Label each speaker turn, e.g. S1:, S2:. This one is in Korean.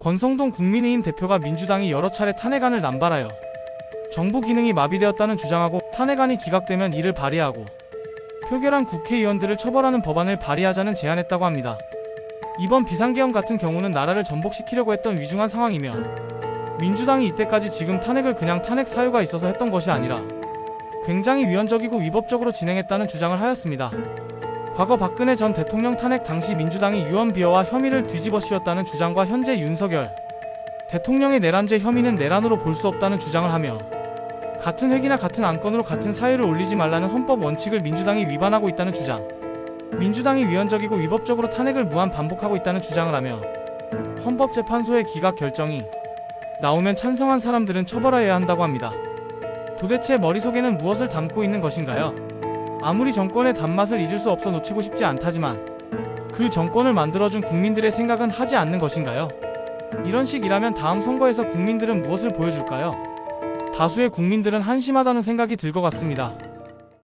S1: 권성동 국민의힘 대표가 민주당이 여러 차례 탄핵안을 남발하여 정부 기능이 마비되었다는 주장하고 탄핵안이 기각되면 이를 발의하고 표결한 국회의원들을 처벌하는 법안을 발의하자는 제안했다고 합니다. 이번 비상계엄 같은 경우는 나라를 전복시키려고 했던 위중한 상황이며 민주당이 이때까지 지금 탄핵을 그냥 탄핵 사유가 있어서 했던 것이 아니라 굉장히 위헌적이고 위법적으로 진행했다는 주장을 하였습니다. 과거 박근혜 전 대통령 탄핵 당시 민주당이 유언 비어와 혐의를 뒤집어 씌웠다는 주장과 현재 윤석열 대통령의 내란죄 혐의는 내란으로 볼 수 없다는 주장을 하며 같은 획이나 같은 안건으로 같은 사유를 올리지 말라는 헌법 원칙을 민주당이 위반하고 있다는 주장 민주당이 위헌적이고 위법적으로 탄핵을 무한 반복하고 있다는 주장을 하며 헌법재판소의 기각 결정이 나오면 찬성한 사람들은 처벌해야 한다고 합니다. 도대체 머릿속에는 무엇을 담고 있는 것인가요? 아무리 정권의 단맛을 잊을 수 없어 놓치고 싶지 않다지만 그 정권을 만들어준 국민들의 생각은 하지 않는 것인가요? 이런 식이라면 다음 선거에서 국민들은 무엇을 보여줄까요? 다수의 국민들은 한심하다는 생각이 들 것 같습니다.